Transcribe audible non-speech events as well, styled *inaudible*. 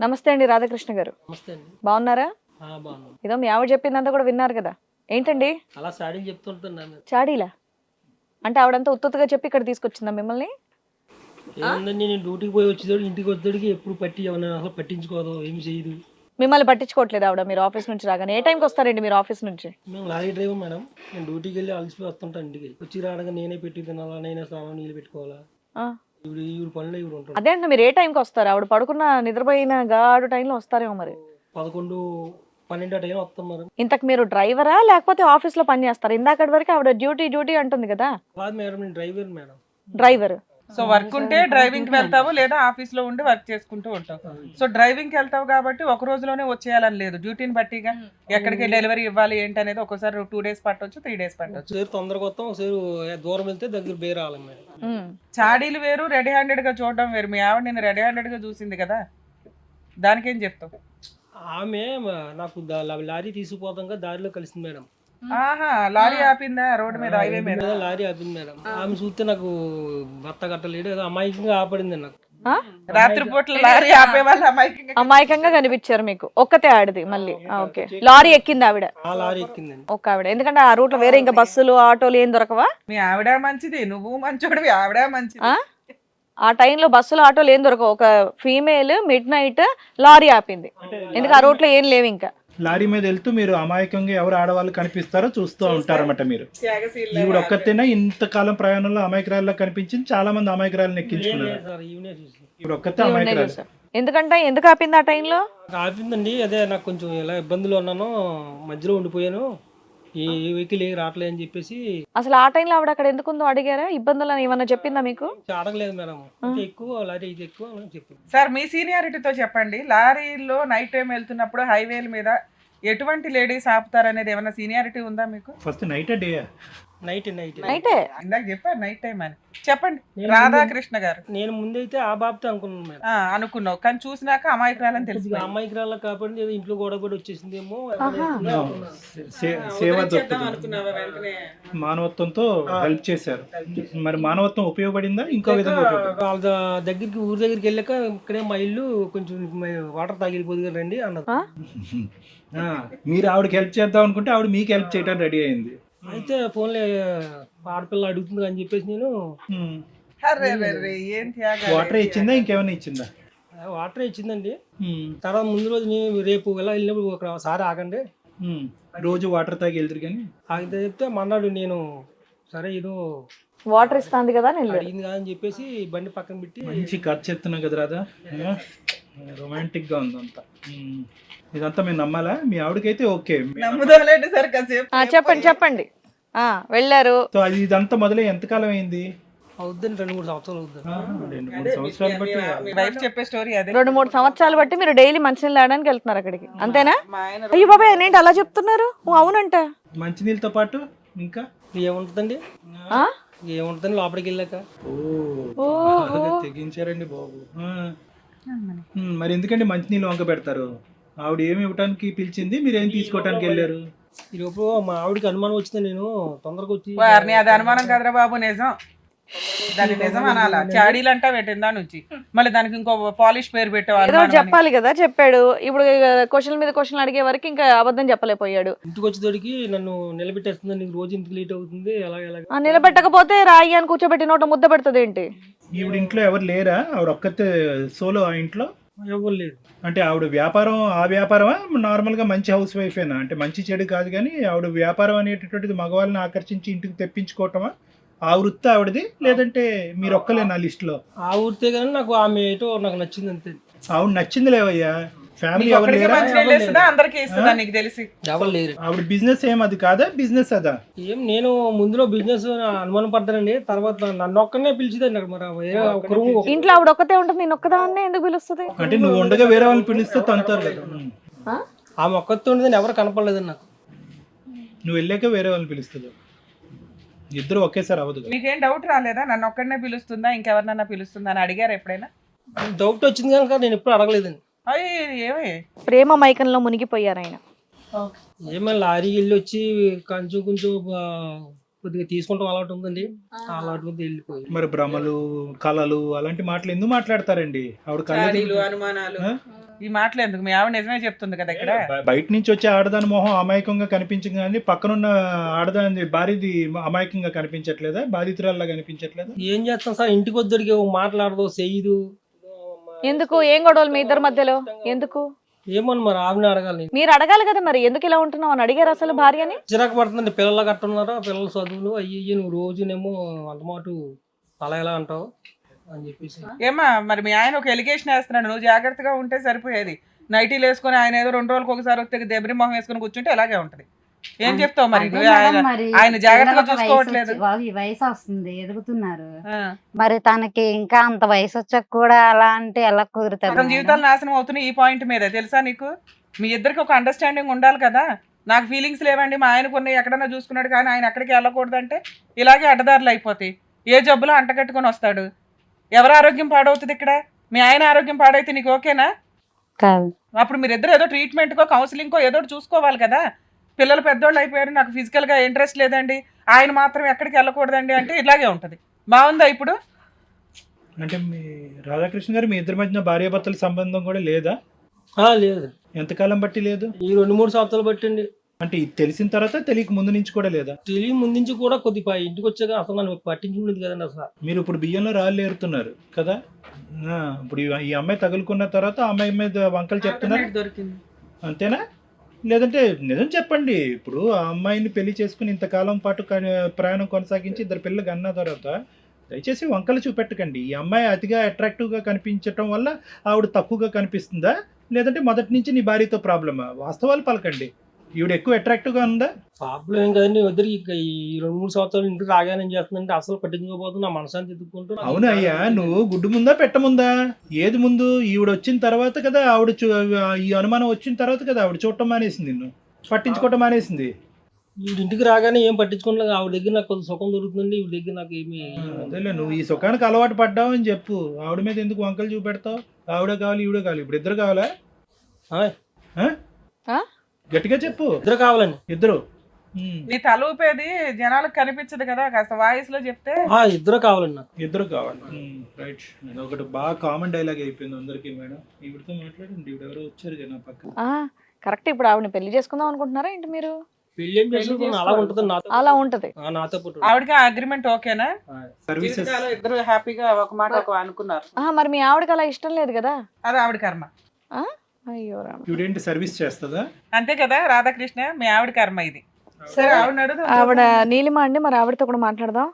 నమస్తే అండి రాధాకృష్ణ గారు. బాగున్నారా? ఏదో మీ ఆవిడ చెప్పిందంతా కూడా విన్నారు కదా. ఏంటండి? అలా చెప్తుంటున్నాను చాడీలా అంటే ఆవిడంతా ఉత్తుగా చెప్పి ఇక్కడ తీసుకొచ్చిందా మిమ్మల్ని? నేను డ్యూటీకి పోయి వచ్చేదాడు ఇంటికి వచ్చేదాడికి ఎప్పుడు పట్టి అసలు పట్టించుకోదు ఏమి చేయదు. మిమ్మల్ని పట్టించుకోవట్లేదు ఆవిడ మీరు ఆఫీస్ నుంచి రాగానే. ఏ టైంకి వస్తారండి మీరు ఆఫీస్ నుంచి? మేము లారీ డ్రైవర్ మేడం. నేను డ్యూటీకి వెళ్ళి అలసిపోయి వస్తుంటాను ఇంటికి. వచ్చి రావడానికి నేనే పెట్టి తినాలా నేనే స్నానం నీళ్ళు పెట్టుకోవాలా. అదే అంటే మీరు ఏ టైంకి వస్తారు? ఆవిడ పడుకున్న నిద్రపోయిన గాడు టైంలో వస్తారేమో మరి. పదకొండు పన్నెండు టైం వస్తాం మేడం ఇంతకు మీరు డ్రైవరా లేకపోతే ఆఫీస్లో పని చేస్తారా ఇందాకటి వరకు ఆవిడ డ్యూటీ డ్యూటీ అంటుంది కదా. కాదు మేడం నేను driver madam. Driver. So work ఉంటే డ్రైవింగ్కి వెళ్తావు లేదా ఆఫీస్లో ఉండి వర్క్ చేసుకుంటూ ఉంటావు. సో డ్రైవింగ్కి వెళ్తావు కాబట్టి ఒక రోజులోనే వచ్చేయాలని లేదు. డ్యూటీని బట్టిగా ఎక్కడికి డెలివరీ ఇవ్వాలి ఏంటి అనేది ఒకసారి టూ డేస్ పట్టొచ్చు త్రీ డేస్ పట్టొచ్చు. ఒకసారి తొందరగా వస్తాం ఒకసారి దూరం వెళ్తే దగ్గర. చాడీలు వేరు రెడీ హ్యాండెడ్గా చూడడం వేరు. మీ ఆవిడ నేను రెడీ హ్యాండెడ్గా చూసింది కదా? దానికేం చెప్తావు? ఆమె నాకు లారీ తీసుకుపోతాం దారిలో కలిసింది మేడం. ఆహా లారీ ఆపిందా? రోడ్డు మీద హైవే మీద? లారీ ఆపింది మేడం. ఆమె చూస్తే నాకు భర్త కట్టలేడు ఏదో అమాయకంగా ఆపడింది నాకు. ఆ? రాత్రి పూట్ల లారీ ఆపే వాళ్ళ అమ్మాయికి అమాయకంగా కనిపించారు మీకు. ఒక్కతే ఆడిది మళ్ళీ. ఓకే. లారీ ఎక్కింది ఆవిడ. ఆ లారీ ఎక్కిందండి. ఒక్క ఆవిడ. ఎందుకంటే ఆ రూట్లో వేరే ఇంకా బస్సులు ఆటోలు ఏం దొరకవా? మీ ఆవిడ మంచిది నువ్వు మంచోడివి ఆవిడ మంచిది. ఆ? ఆ టైంలో బస్సులు ఆటోలు ఏం దొరకవు. ఒక ఫీమేల్ మిడ్ నైట్ లారీ ఆపింది. ఎందుకు ఆ రూట్లో ఏం లేవు ఇంకా? లారీ మీద వెళ్తూ మీరు అమాయకంగా ఎవరు ఆడవాళ్ళు కనిపిస్తారో చూస్తూ ఉంటారన్నమాట మీరు. ఈవిడ ఒక్కతేనా ఇంతకాలం ప్రయాణంలో అమాయకురాల్లో కనిపించింది చాలా మంది అమాయకురాలను ఎక్కించుకున్నారు. సార్ ఈవినే చూసి ఈవిడ ఒక్కతే అమాయకురాలు. ఎందుకంటే ఎందుకు ఆపింది ఆ టైంలో? ఆపిందండి అదే నాకు కొంచెం ఇలా ఇబ్బందులు ఉన్నాను మధ్యలో ఉండిపోయాను. ఈ వెహికల్ ఏ రావట్లేదు అని చెప్పేసి అసలు ఆ టైంలో ఆవిడ అక్కడ ఎందుకు ఉందో అడిగారా? ఇబ్బందులు అని ఏమన్నా చెప్పిందా మీకు? అడగలేదు మేడం. ఎక్కువ లారీ ఇది ఎక్కువ అని చెప్పింది. సార్ మీ సీనియారిటీతో చెప్పండి. లారీలో నైట్ టైం వెళ్తున్నప్పుడు హైవేల మీద ఎటువంటి లేడీస్ ఆపుతారు అనేది ఏమైనా సీనియారిటీ ఉందా మీకు? First night day. Night night నైటే ఇందాక చెప్పారు నైట్ టైం అని. చెప్పండి. రాధాకృష్ణ గారు. నేను ముందైతే ఆ బాబతే అనుకున్నాను మేడం. ఆ, అనుకున్నావు. కానీ చూసినాక అమాయకురాలని తెలిసి అమ్మాయికి కాబట్టి ఏదో ఇంట్లో గొడవ పడి వచ్చేసిందేమో. సేవ దొరుకుతుంది. మానవత్వంతో హెల్ప్ చేశారు. మరి మానవత్వం ఉపయోగపడిందా? ఇంకో విధంగా ఉపయోగపడిందా? వాళ్ళ దగ్గరికి ఊరి దగ్గరికి వెళ్ళాక ఇక్కడే మా ఇల్లు కొంచెం వాటర్ తాగిపోదు రండి అన్నది? *laughs* ఆ, మీరు ఆవిడకి హెల్ప్ చేద్దాం అనుకుంటే ఆవిడ మీకు హెల్ప్ చేయడానికి రెడీ అయింది. అయితే ఫోన్లే ఆడపిల్ల అడుగుతుంది అని చెప్పేసి నేను వాటర్ ఇచ్చిందా? ఇంకేమైనా ఇచ్చిందా? వాటర్ ఇచ్చిందండి. తర్వాత ముందు రోజు నేను రేపు ఎలా వెళ్ళినప్పుడు ఒకసారి ఆగండి. రోజు వాటర్ తాగి వెళ్తారు కానీ? ఆగితే చెప్తే మన్నాడు నేను సరే ఏదో వాటర్ ఇస్తాంది కదా నేను అడిగింది కదా అని చెప్పేసి బండి పక్కన పెట్టి మంచి కథ చెప్తున్నావు కదా రాదా రొమాంటిక్గా ఉంది అంతా హ్మ్. ఇదంతా మేము నమ్మాలా? మీ ఆవిడకైతే ఓకే. నమ్ముదోలేండి సార్ కాసేపు? ఆ, చెప్పండి చెప్పండి. ఆ వెళ్ళారు. సో అది ఇదంతా మొదలై ఎంతకాలం అయింది? అవుద్దని రెండు మూడు సంవత్సరాలు అవుద్ది. ఆ, రెండు మూడు సంవత్సరాలు బట్టి మీ వైఫ్ చెప్పే స్టోరీ అదే. రెండు మూడు సంవత్సరాలు బట్టి మీరు డైలీ మంచినీళ్ళు తాగడానికి వెళ్తున్నారు అక్కడికి. అంతేనా? మా ఆయన అయ్యో బాబాయ్ ఏంటి అలా చెప్తున్నారు? ఓ అవునంట. మంచినీళ్ళతో పాటు ఇంకా? ఏముంటుందండి? ఆ? ఏముంటుందండి లోపలికి వెళ్ళాక? ఓ. బాగా తెగించారండి బాబు. ఆ. మరి. ఎందుకండి మంచినీళ్ళు వంక పెడతారు? ఆవిడ ఏమి ఇవ్వటానికి పిలిచింది మీరు ఏం తీసుకోవటానికి వెళ్ళారు? ఈ లోపు మా ఆవిడకి అనుమానం వచ్చింది నేను తొందరగా వచ్చి అది అనుమానం కదరా బాబు నిజం. దాన్ని నిజం అనాలా. చాడీలు అంటా పెట్టిందా నుంచి? మళ్ళీ దానికి ఇంకో పాలిష్ పేరు పెట్టావు ఏదో అనుమానం ఒకటి అని. చెప్పాలి కదా చెప్పాడు. ఇప్పుడు క్వశ్చన్ మీద క్వశ్చన్ అడిగే వరకు ఇంకా అబద్ధం చెప్పలేకపోయాడు. ఇంటికి వచ్చేటోడికి నన్ను నిలబెట్టేస్తుంది నీకు రోజు ఇంటికి లేట్ అవుతుంది ఎలా ఆ నిలబెట్టకపోతే రాయి అని కూర్చోబెట్టి నోట ముద్ద పెడుతుంది ఏంటి? ఈవిడ ఇంట్లో ఎవరు లేరా? ఆవిడ ఒక్కతే సోలో ఆ ఇంట్లో? ఎవరు లేదు అంటే ఆవిడ వ్యాపారం ఆ వ్యాపారమా? నార్మల్గా మంచి హౌస్ వైఫేనా? అంటే మంచి చెడు కాదు కానీ ఆవిడ వ్యాపారం అనేటటువంటిది మగవాళ్ళని ఆకర్షించి ఇంటికి తెప్పించుకోవటమా? ఆ వృత్తి ఆవిడది? లేదంటే మీరు ఒక్కలేనా లిస్ట్లో? ఆ ఊరితే కానీ నాకు ఆమె ఏటో నాకు నచ్చింది అంతే. ఆవిడ నచ్చింది లేవయ్యా? ఫ్యామిలీ ఎవరు లేరా? మంచినీళ్ళు ఇస్తుందా అందరికీ ఇస్తుందా నీకు తెలిసి? ఎవరు లేరు. ఆవిడ బిజినెస్ ఏం అది కాదా? బిజినెస్ అదా? ఏం నేను ముందులో బిజినెస్ అనుమానం పడ్డానండి తర్వాత నన్ను ఒక్కనే పిలిచిదండి అక్కడ మరి వేరే ఒక రూమ్ ఇంట్లో ఆవిడ ఒక్కతే ఉంటుంది నేను ఒక్కదాన్నే ఎందుకు పిలుస్తుంది? అంటే నువ్వు ఉండగా వేరే వాళ్ళని పిలిస్తే తంతారు కదా? ఆమె ఒక్కతో ఉండదని ఎవరు కనపడలేదండి నాకు. నువ్వు వెళ్ళాక వేరే వాళ్ళని పిలుస్తుంది. ఇద్దరు ఒకేసారి అవ్వదు. మీకేం డౌట్ రాలేదా నన్ను ఒక్కడనే పిలుస్తుందా ఇంకెవరినన్నా పిలుస్తుందా అని అడిగారు ఎప్పుడైనా డౌట్ వచ్చింది కనుక నేను ఎప్పుడు అడగలేదండి అయ్యి ఏమే ప్రేమ మైకంలో మునిగిపోయారు ఆయన ఏమైనా లారీకి వెళ్ళి వచ్చి కొంచెం కొంచెం ఆ, కొద్దిగా తీసుకుంటాం అలవాటు ఉందండి అలవాటు మీద వెళ్ళిపోయి మరి భ్రమలు కళలు అలాంటి మాటలు ఎందుకు మాట్లాడతారండి ఆవిడ కళ్ళ అనుమానాలు ఆ? ఈ మాటలు ఎందుకు? మీ ఆవిడ నిజమే చెప్తుంది కదా ఇక్కడ. బయట నుంచి వచ్చే ఆడదాని మొహం అమాయకంగా కనిపించింది కానీ పక్కనున్న ఆడదాని భార్యది అమాయకంగా కనిపించట్లేదా? బాధితురాల్లా కనిపించట్లేదా? ఏం చేస్తాం సార్? ఇంటికి వద్దరికి మాట్లాడదు చెయ్యదు. ఎందుకు? ఏం గొడవలు మీ ఇద్దరి మధ్యలో? ఎందుకు? ఏమని మరి ఆవిడని అడగాలి. మీరు అడగాలి కదా మరి ఎందుకు ఇలా ఉంటున్నావు అని అడిగారు అసలు భార్యని? చిరాకు పడుతుంది పిల్లలు కట్టున్నారా? పిల్లల చదువులు అయ్యి నువ్వు రోజునేమో అంతమాటు అలా ఎలా అంటావు? ఏమా మరి మీ ఆయన ఒక ఎలిగేషన్ వేస్తున్నాడు. నువ్వు జాగ్రత్తగా ఉంటే సరిపోయేది. నైటీలు వేసుకొని ఆయన ఏదో రెండు రోజులకు ఒకసారి వస్తే దెబ్బరి మొహం వేసుకొని కూర్చుంటే ఇలాగే ఉంటది. ఏం చెప్తావు మరి? ఆయన జాగ్రత్తగా చూసుకోవట్లేదు. వయసు వస్తుంది ఎదుగుతున్నారు. మరి తనకి ఇంకా అంత వయసు వచ్చాక కూడా అలా అంటే ఎలా కుదురుతుంది? జీవితాలు నాశనం అవుతున్నాయి ఈ పాయింట్ మీద. తెలుసా నీకు? మీ ఇద్దరికి ఒక అండర్స్టాండింగ్ ఉండాలి కదా. నాకు ఫీలింగ్స్ లేవండి మా ఆయన కొన్ని ఎక్కడన్నా చూసుకున్నాడు కానీ ఆయన ఎక్కడికి వెళ్ళకూడదంటే ఇలాగే అడ్డదారులు అయిపోతాయి. ఏ జబ్బులో అంటగట్టుకొని వస్తాడు? ఎవరి ఆరోగ్యం పాడవుతుంది ఇక్కడ? మీ ఆయన ఆరోగ్యం పాడైతే నీకు ఓకేనా? కాదు. అప్పుడు మీరిద్దరు ఏదో ట్రీట్మెంట్కో కౌన్సిలింగ్కో ఏదో చూసుకోవాలి కదా? పిల్లలు పెద్దోళ్ళు అయిపోయారు నాకు ఫిజికల్గా ఇంట్రెస్ట్ లేదండి. ఆయన మాత్రం ఎక్కడికి వెళ్ళకూడదండి అంటే ఇలాగే ఉంటుంది. బాగుందా ఇప్పుడు? అంటే మీ రాధాకృష్ణ గారు మీ ఇద్దరి మధ్యన భార్యాభర్తల సంబంధం కూడా లేదా? ఆ, లేదు. ఎంతకాలం బట్టి లేదు? ఈ రెండు మూడు సంవత్సరాలు పట్టండి అంటే ఇది తెలిసిన తర్వాత తెలియక ముందు నుంచి కూడా లేదా? తెలియ ముందు నుంచి కూడా కొద్దిగా ఇంటికి వచ్చాక అసలు నన్ను పట్టించుకునేది కదండి అసలు. మీరు ఇప్పుడు బియ్యంలో రాళ్ళు ఏరుతున్నారు కదా? ఆ, ఇప్పుడు ఈ- ఈ అమ్మాయి తగులుకున్న తర్వాత ఆ అమ్మాయి మీద వంకలు చెప్తున్నారు. దొరికింది. అంతేనా? లేదంటే నిజం చెప్పండి. ఇప్పుడు ఆ అమ్మాయిని పెళ్ళి చేసుకుని ఇంతకాలం పాటు క- ప్రయాణం కొనసాగించి ఇద్దరు పిల్లలు అన్న తర్వాత దయచేసి వంకలు చూపెట్టకండి. ఈ అమ్మాయి అతిగా అట్రాక్టివ్గా కనిపించటం వల్ల ఆవిడ తక్కువగా కనిపిస్తుందా? లేదంటే మొదటి నుంచి నీ భార్యతో ప్రాబ్లమా వాస్తవాలు పలకండి. ఈవిడ ఎక్కువ అట్రాక్టివ్గా ఉందా? ప్రాబ్లం ఏం కదండి ఇద్దరు ఈ రెండు మూడు సంవత్సరాలు ఇంటికి రాగానే చేస్తుందంటే అసలు పట్టించుకోపోతుంది నా మనసాన్ని తిట్టుకుంటూ అవును అయ్యా నువ్వు గుడ్డు ముందా పెట్టముందా ఏది ముందు? ఈవిడ వచ్చిన తర్వాత కదా ఆవిడ చూ- ఈ అనుమానం వచ్చిన తర్వాత కదా ఆవిడ చూడటం మానేసింది నిన్ను. పట్టించుకోవటం మానేసింది. ఈ ఇంటికి రాగానే ఏం పట్టించుకోలేదు ఆవిడ దగ్గర నాకు కొంత సుఖం దొరుకుతుంది ఈవిడ దగ్గర నాకు ఏమి అదేలే నువ్వు ఈ సుఖానికి అలవాటు పడ్డావు అని చెప్పు. ఆవిడ మీద ఎందుకు వంకలు చూపెడతావు? ఆవిడ కావాలి ఈవిడ కావాలి. ఇప్పుడు ఇద్దరు కావాలా? గట్టిగా చెప్పు. ఇద్దరు కావాలండి. ఇద్దరు. నీ తల ఊపేది జనాలకు కనిపించదు కదా కాస్త వాయిస్లో చెప్తే. ఆ, ఇద్దరు కావాలండి నాకు. ఇద్దరు కావాలి రైట్ ఇది ఒకటి బాగా కామన్ డైలాగ్ అయిపోయింది అందరికీ మేడం. ఈవిడతో మాట్లాడండి ఈవిడ ఎవరో వచ్చారు కదా నా పక్కన. ఆ కరెక్ట్ ఇప్పుడు ఆవిడని పెళ్ళి చేసుకుందాం అనుకుంటున్నారా ఏంటి మీరు? పెళ్ళి ఏం అలా ఉంటుంది నాతో అలా ఉంటది. ఆ, నాతో పాటు. ఆవిడకి ఆ అగ్రిమెంట్ ఓకేనా? సర్వీసెస్ ఇద్దరు హ్యాపీగా ఒక మాట ఒక అనుకున్నారు. మరి మీ ఆవిడకి అలా ఇష్టం లేదు కదా? అది ఆవిడ కర్మ. ఆ? అయ్యో రామ. ఈవిడేంటి సర్వీస్ చేస్తుందా? అంతే కదా రాధాకృష్ణ మీ ఆవిడ కర్మ ఇది. సరే ఆవిడ ఆవిడ నీలిమ అండి మరి ఆవిడతో కూడా మాట్లాడదాం.